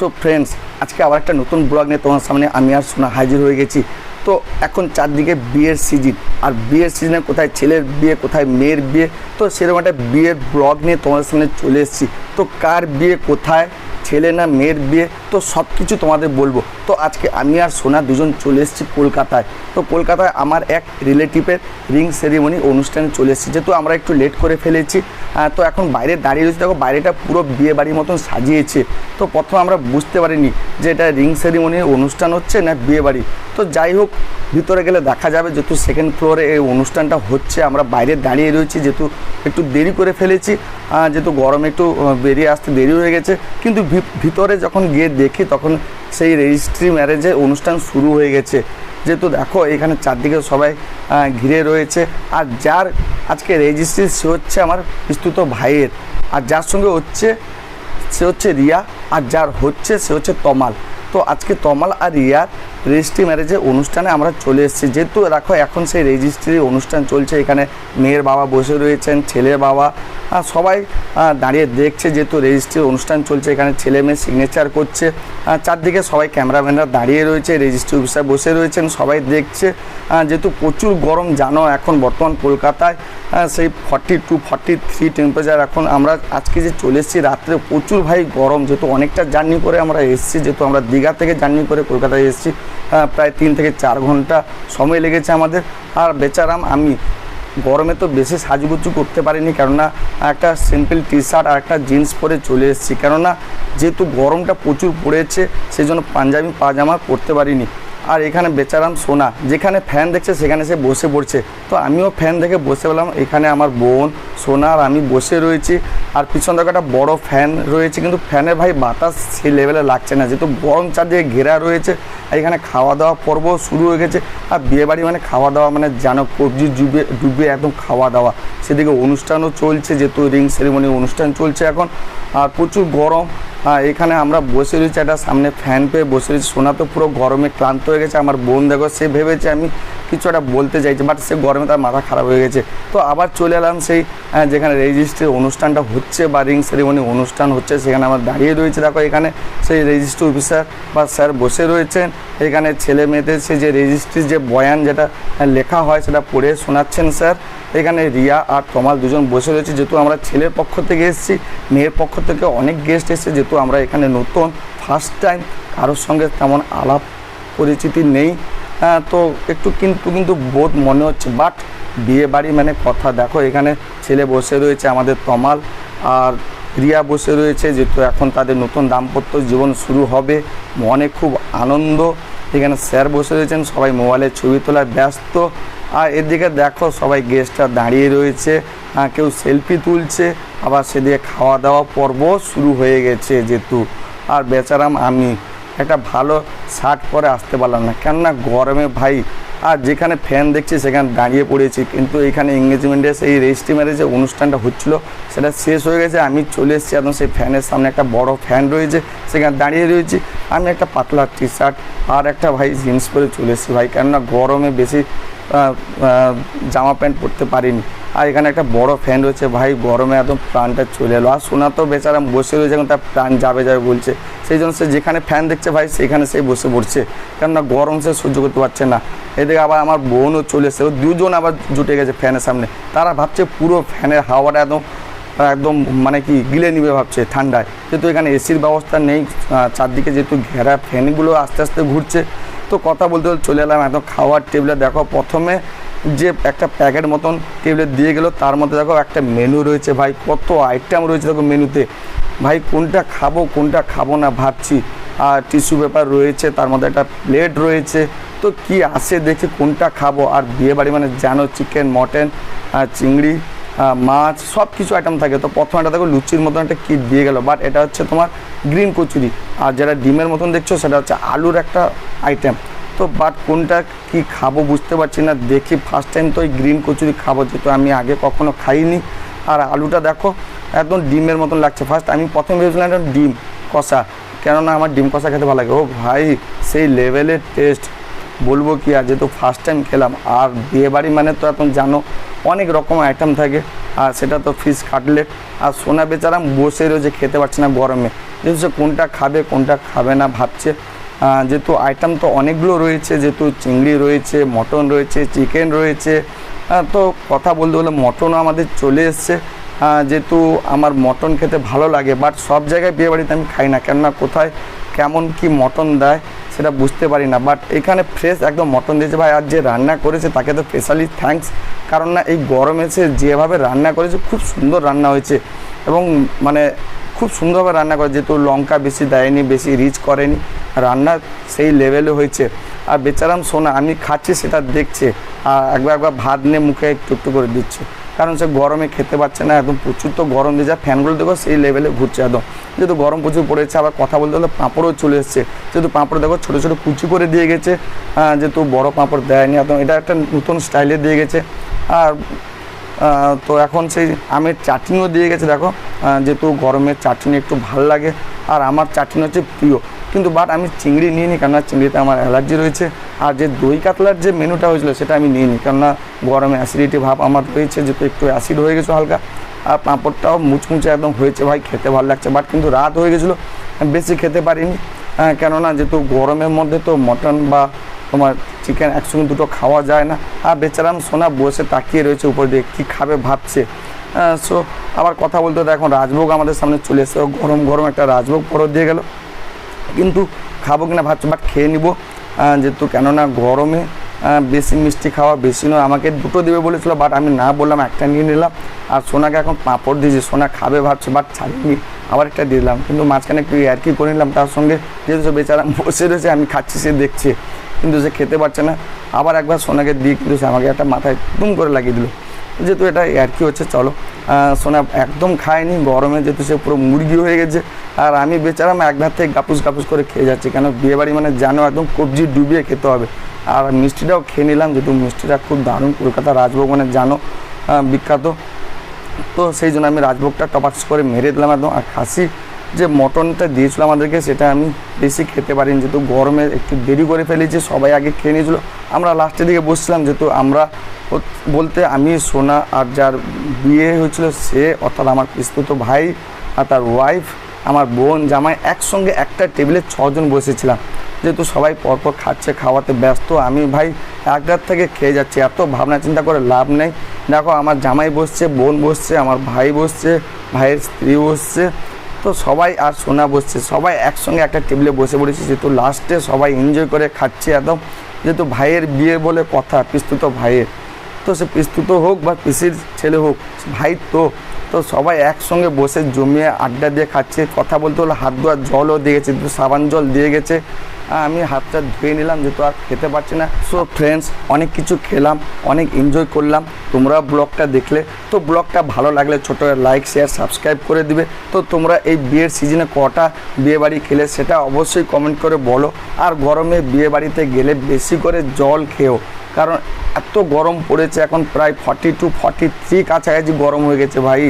So friends আজকে আবার একটা নতুন ব্লগ নিয়ে তোমার সামনে আমি আর সোনা হাজির হয়ে গেছি। তো এখন চারদিকে বিয়ের সিজন আর বিয়ের সিজনে কোথায় ছেলের বিয়ে, কোথায় মেয়ের বিয়ে? তো সেরকম একটা বিয়ের ব্লগ নিয়ে তোমাদের সামনে চলে এসেছি। তো কার বিয়ে, কোথায়, ছেলে না মেয়ের বিয়ে? তো সব কিছু তোমাদের বলব। তো আজকে আমি আর সোনা দুজন চলে এসেছি কলকাতায়। তো কলকাতায় আমার এক রিলেটিভের রিং সেরিমনি অনুষ্ঠানে চলে এসেছি। যেহেতু আমরা একটু লেট করে ফেলেছি তো এখন বাইরে দাঁড়িয়ে রয়েছে। দেখো, বাইরেটা পুরো বিয়ে বাড়ির মতন সাজিয়েছে। তো প্রথমে আমরা বুঝতে পারিনি যে এটা রিং সেরিমনির অনুষ্ঠান হচ্ছে না বিয়ে বাড়ি তো যাই হোক ভিতরে গেলে দেখা যাবে যেহেতু সেকেন্ড ফ্লোরে এই অনুষ্ঠানটা হচ্ছে, আমরা বাইরে দাঁড়িয়ে রয়েছি, যেহেতু একটু দেরি করে ফেলেছি যেহেতু গরমে একটু বেরিয়ে আসতে দেরি হয়ে গেছে, কিন্তু ভিতরে যখন গিয়ে দেখি তখন সেই রেজিস্ট্রি ম্যারেজে অনুষ্ঠান শুরু হয়ে গেছে। যেহেতু দেখো, এখানে চারদিকে সবাই ঘিরে রয়েছে, আর যার আজকে রেজিস্ট্রি সে হচ্ছে আমার বিস্তুত ভাইয়ের, আর যার সঙ্গে হচ্ছে, সে হচ্ছে রিয়া, আর যার হচ্ছে সে হচ্ছে তমাল। তো আজকে তমাল আর রিয়ার রেজিস্ট্রি ম্যারেজের অনুষ্ঠানে আমরা চলে এসেছি। যেহেতু দেখো, এখন সেই রেজিস্ট্রি অনুষ্ঠান চলছে। এখানে মেয়ের বাবা বসে রয়েছেন, ছেলের বাবা সবাই দাঁড়িয়ে দেখছে যেহেতু রেজিস্ট্রির অনুষ্ঠান চলছে। এখানে ছেলে মেয়ে সিগনেচার করছে। চারদিকে সবাই ক্যামেরাম্যানরা দাঁড়িয়ে রয়েছে, রেজিস্ট্রি অফিসার বসে রয়েছেন, সবাই দেখছে। যেহেতু প্রচুর গরম, জানো, এখন বর্তমান কলকাতায় সেই forty two forty three temperature এখন আমরা আজকে যে চলে এসেছি, রাত্রে প্রচুর ভাই গরম। যেহেতু অনেকটা জার্নি করে আমরা এসেছি, যেহেতু আমরা দীঘা থেকে জার্নি করে কলকাতায় এসেছি। প্রায় তিন থেকে চার ঘণ্টা সময় লেগেছে আমাদের। আর বেচারাম, আমি গরমে তো বেশি সাজুগুজু করতে পারিনি, কেননা একটা সিম্পল টি শার্ট আর একটা জিন্স পরে চলে এসেছি। কেননা যেহেতু গরমটা প্রচুর পড়েছে সেই জন্য পাঞ্জাবি, পাজামা পরতে পারিনি। আর এখানে বেচারাম সোনা, যেখানে ফ্যান দেখছে সেখানে সে বসে পড়ছে। তো আমিও ফ্যান দেখে বসে পেলাম, এখানে আমার বোন, সোনা আর আমি বসে রয়েছি। আর পিছন দিকে একটা বড় ফ্যান রয়েছে, কিন্তু ফ্যানের ভাই বাতাস সেই লেভেলে লাগছে না, যেহেতু গরম চারদিকে ঘেরা রয়েছে, আর এখানে খাওয়া দাওয়া পর্ব শুরু হয়ে গেছে। আর বিয়েবাড়ি মানে খাওয়া দাওয়া মানে জানো, কবজি ডুবে ডুবে একদম খাওয়া দাওয়া সেদিকে অনুষ্ঠানও চলছে, যেহেতু রিং সেরিমনি অনুষ্ঠান চলছে এখন। আর প্রচুর গরম এখানে আমরা বসে রয়েছি, একটা সামনে ফ্যান পেয়ে বসে রয়েছি। সোনা তো পুরো গরমে ক্লান্ত হয়ে গেছে, আমার বোন দেখো, সে ভেবেছে আমি কিছু একটা বলতে চাইছি বাট সে গরমে তার মাথা খারাপ হয়ে গেছে। তো আবার চলে এলাম সেই যেখানে রেজিস্ট্রি অনুষ্ঠানটা হচ্ছে, বা রিং সেরিমনি অনুষ্ঠান হচ্ছে, সেখানে আমার দাঁড়িয়ে রয়েছে। দেখো, এখানে সেই রেজিস্ট্রি অফিসার বা স্যার বসে রয়েছেন। এখানে ছেলে মেয়েদের সে যে রেজিস্ট্রির যে বয়ান যেটা লেখা হয়, সেটা পড়ে শোনাচ্ছেন স্যার এখানে রিয়া আর তমাল দুজন বসে রয়েছে, যেহেতু আমরা ছেলের পক্ষ থেকে এসেছি, মেয়ের পক্ষ থেকে অনেক গেস্ট এসেছে, যেহেতু আমরা এখানে নতুন ফার্স্ট টাইম কারোর সঙ্গে তেমন আলাপ পরিচিতি নেই। হ্যাঁ, তো একটু কিন্তু কিন্তু বোধ মনে হচ্ছে। বাট বিয়ে বাড়ি মানে কথা। দেখো এখানে ছেলে বসে রয়েছে আমাদের তমাল আর রিয়া বসে রয়েছে যেহেতু এখন তাদের নতুন দাম্পত্য জীবন শুরু হবে। মনে খুব আনন্দ। এখানে স্যার বসে রয়েছেন সবাই মোবাইলে ছবি তোলায় ব্যস্ত। আর এদিকে দেখো সবাই গেস্টরা দাঁড়িয়ে রয়েছে। কেউ সেলফি তুলছে। আবার সেদিকে খাওয়া দাওয়া পর্ব শুরু হয়ে গেছে যেহেতু। আর বেচারাম আমি। একটা ভালো শার্ট পরে আসতে পারলাম না। কেননা গরমে ভাই, আর যেখানে ফ্যান দেখছি সেখানে দাঁড়িয়ে পড়েছি। কিন্তু এখানে এঙ্গেজমেন্টে সেই রেজিস্ট্রি ম্যারেজে অনুষ্ঠানটা হচ্ছিল, সেটা শেষ হয়ে গেছে। আমি চলে এসেছি, একদম সেই ফ্যানের সামনে একটা বড় ফ্যান রয়েছে, সেখানে দাঁড়িয়ে রয়েছি। আমি একটা পাতলা টি শার্ট আর একটা ভাই জিন্স পরে চলে এসেছি ভাই। কেননা গরমে বেশি জামা প্যান্ট পরতে পারিনি। আর এখানে একটা বড় ফ্যান রয়েছে। ভাই, গরমে একদম প্রাণটা চলে এলো। আর সোনা তো বেচারা বসে রয়েছে, এখন তার প্রাণ যাবে যাবে বলছে। সেই জন্য সে যেখানে ফ্যান দেখছে ভাই, সেখানে সে বসে পড়ছে। কেননা গরম সে সহ্য করতে পারছে না। এদিকে আবার আমার বোনও চলে এসেছে। দুজন আবার জুটে গেছে ফ্যানের সামনে। তারা ভাবছে পুরো ফ্যানের হাওয়াটা একদম একদম মানে কি গিলে নিবে ভাবছে ঠান্ডায়। যেহেতু এখানে এসির ব্যবস্থা নেই চারদিকে যেহেতু ঘেরা ফ্যানগুলো আস্তে আস্তে ঘুরছে। তো কথা বলতে বলতে চলে এলাম, একদম খাওয়ার টেবিলে দেখো, প্রথমে যে একটা প্যাকেট মতন টেবিলে দিয়ে গেলো, তার মধ্যে দেখো একটা মেনু রয়েছে ভাই, কত আইটেম রয়েছে দেখো মেনুতে ভাই, কোনটা খাব কোনটা খাব না ভাবছি। আর টিস্যু পেপার রয়েছে, তার মধ্যে একটা প্লেট রয়েছে। তো কি আসে দেখে কোনটা খাব? আর বিয়ে বাড়ি মানে জানো চিকেন মটন চিংড়ি মাছ সব কিছু আইটেম থাকে। তো প্রথমে একটা দেখো লুচির মতন একটা কি দিয়ে গেল বাট এটা হচ্ছে তোমার গ্রিন কচুরি। আর যেটা ডিমের মতন দেখছ, সেটা হচ্ছে আলুর একটা আইটেম তো বাট কোনটা কি খাব বুঝতে পারছি না। দেখি ফার্স্ট টাইম তো ওই গ্রিন কচুরি খাব যেহেতু আমি আগে কখনো খাইনি। আর আলুটা দেখো, একদম ডিমের মতন লাগছে। ফার্স্ট আমি প্রথমে ভেবেছিলাম একটা ডিম কষা। কেননা আমার ডিম কষা খেতে ভালো লাগে ও ভাই, সেই লেভেলের টেস্ট বলব কি, আর যেহেতু ফার্স্ট টাইম খেলাম, আর বিয়ে বাড়ি মানে তো এখন জানো, অনেক রকম আইটেম থাকে। আর সেটা তো ফিশ কাটলেট আর সোনা বেচারা বসে রয়েছে, খেতে পারছে না গরমে। যেহেতু সে কোনটা খাবে কোনটা খাবে না ভাবছে। যেহেতু আইটেম তো অনেকগুলো রয়েছে, যেহেতু চিংড়ি রয়েছে, মটন রয়েছে চিকেন রয়েছে তো কথা বলতে হলে মটনও আমাদের চলে এসছে। যেহেতু আমার মটন খেতে ভালো লাগে বাট সব জায়গায় বিয়ে বাড়িতে আমি খাই না, কেননা কোথায় কেমন কি মটন দেয় সেটা বুঝতে পারি না। বাট এখানে ফ্রেশ একদম মটন দিয়েছে ভাই, আর যে রান্না করেছে তাকে তো স্পেশালি থ্যাঙ্কস কারণ না এই গরমে সে যেভাবে রান্না করেছে, খুব সুন্দর রান্না হয়েছে। এবং মানে খুব সুন্দরভাবে রান্না করে, যেহেতু লঙ্কা বেশি দেয়নি, বেশি রিচ করেনি, রান্না সেই লেভেলে হয়েছে। আর বেচারাম সোনা, আমি খাচ্ছি সেটা দেখছে, আর একবার একবার ভাত নিয়ে মুখে একটু একটু করে দিচ্ছে। কারণ সে গরমে খেতে পারছে না, একদম প্রচুর তো গরম দিয়ে যা ফ্যানগুলো দেখো সেই লেভেলে ঘুরছে একদম। যেহেতু গরম প্রচুর পড়েছে, আবার কথা বলতে হলে পাঁপড়ও চলে এসছে। যেহেতু পাঁপড় দেখো ছোটো ছোটো কুচি করে দিয়ে গেছে যেহেতু বড় পাঁপড় দেয়নি, একদম এটা একটা নতুন স্টাইলে দিয়ে গেছে। আর তো এখন সেই আমের চাটনিও দিয়ে গেছে, দেখো। যেহেতু গরমের চাটনি একটু ভালো লাগে, আর আমার চাটনি হচ্ছে প্রিয়। কিন্তু বাট আমি চিংড়ি নিইনি, কেননা চিংড়িতে আমার অ্যালার্জি রয়েছে। আর যে দই কাতলার যে মেনুটা হয়েছিল, সেটা আমি নিয়ে নিই কেননা গরমে অ্যাসিডিটি ভাব আমার রয়েছে, যেহেতু একটু অ্যাসিড হয়ে গেছে হালকা। আর পাঁপড়টাও মুচমুচে একদম হয়েছে ভাই, খেতে ভালো লাগছে। বাট কিন্তু রাত হয়ে গেছিল বেশি খেতে পারিনি। কেননা যেহেতু গরমের মধ্যে তো মটন বা তোমার চিকেন একসঙ্গে দুটো খাওয়া যায় না। আর বেচারাম সোনা বসে তাকিয়ে রয়েছে উপর দিয়ে, কী খাবে ভাবছে। সো আবার কথা বলতে এখন রাজভোগ আমাদের সামনে চলে এসেছে। গরম গরম একটা রাজভোগ পরো দিয়ে গেল। কিন্তু খাব কিনা ভাবছি বাট খেয়ে নিব। যেহেতু কেননা গরমে বেশি মিষ্টি খাওয়া বেশি নয়, আমাকে দুটো দেবে বলেছিল বাট আমি না বললাম, একটা নিয়ে নিলাম। আর সোনাকে এখন পাঁপড় দিয়েছি, সোনা খাবে ভাবছে বাট ছাড়িনি, আবার একটা দিলাম। কিন্তু মাঝখানে একটু ইয়ার্কি করে নিলাম, তার সঙ্গে যেহেতু বেচারা বসে রয়েছে, আমি খাচ্ছি, সে দেখছে। কিন্তু সে খেতে পারছে না, আবার একবার সোনাকে দিয়ে কিন্তু সে আমাকে একটা মাথায় দুম করে লাগিয়ে দিল। যেহেতু এটা আর কি হচ্ছে, চলো। সোনা একদম খায়নি, গরমে যেহেতু সে পুরো মুরগি হয়ে গেছে। আর আমি বেচারাম এক থেকে গাপুস গাপুস করে খেয়ে যাচ্ছি, কেন বিয়েবাড়ি মানে জানো একদম কবজি ডুবিয়ে খেতে হবে। আর মিষ্টিটাও খেয়ে নিলাম, যেহেতু মিষ্টিটা খুব দারুণ, কলকাতা রাজভোগ মানে জানো বিখ্যাত। তো সেই জন্য আমি রাজভোগটা টপাক্স করে মেরে দিলাম একদম, আর খাসি যে মটনটা দিয়েছিল আমাদেরকে, সেটা আমি বেশি খেতে পারিনি, যেহেতু গরমে একটু দেরি করে ফেলেছি, সবাই আগে খেয়ে নিয়েছিল। আমরা লাস্টের দিকে বসছিলাম, যেহেতু আমরা বলতে আমি, সোনা আর যার বিয়ে হয়েছিল, সে অর্থাৎ আমার পিস্তুত ভাই আর তার ওয়াইফ আমার বোন, জামাই একসঙ্গে একটা টেবিলে ছজন বসেছিলাম। যেহেতু সবাই পরপর খাচ্ছে, খাওয়াতে ব্যস্ত, আমি ভাই একদার থেকে খেয়ে যাচ্ছি, এত ভাবনা চিন্তা করে লাভ নেই। দেখো, আমার জামাই বসছে, বোন বসছে, আমার ভাই বসছে, ভাইয়ের স্ত্রী বসছে তো সবাই আর সোনা বসছে, সবাই একসঙ্গে একটা টেবিলে বসে পড়েছে, যেহেতু লাস্টে সবাই এনজয় করে খাচ্ছে একদম। যেহেতু ভাইয়ের বিয়ে বলে কথা, পিস্তুত ভাইয়ের। তো সে পিস্তুত হোক বা পিসির ছেলে হোক, ভাই তো তো সবাই একসঙ্গে বসে জমিয়ে আড্ডা দিয়ে খাচ্ছে, কথা বলতে হলে হাত ধোয়ার জলও দিয়ে গেছে একটু সাবান জল দিয়ে গেছে। আমি হাতটা ধুয়ে নিলাম যেহেতু আর খেতে পারছি না। সো ফ্রেন্ডস অনেক কিছু খেলাম, অনেক এনজয় করলাম। তোমরা ব্লগটা দেখলে, তো ব্লগটা ভালো লাগলে ছোটো লাইক শেয়ার সাবস্ক্রাইব করে দিবে। তো তোমরা এই বিয়ের সিজনে কটা বিয়েবাড়ি খেলে সেটা অবশ্যই কমেন্ট করে বলো। আর গরমে বিয়েবাড়িতে গেলে বেশি করে জল খেও। কারণ এত গরম পড়েছে, এখন প্রায় ফর্টি টু ফর্টি থ্রি কাছাকাছি গরম হয়ে গেছে ভাই।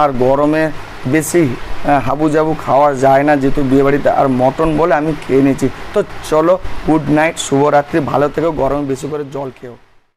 আর গরমে বেশি হাবু হাবুজাবু খাওয়া যায় না, যেহেতু বিয়েবাড়িতে। আর মটন বলে আমি খেয়ে নিয়েছি। তো চলো গুড নাইট শুভরাত্রি, ভালো থেকো, গরমে বেশি করে জল খেও।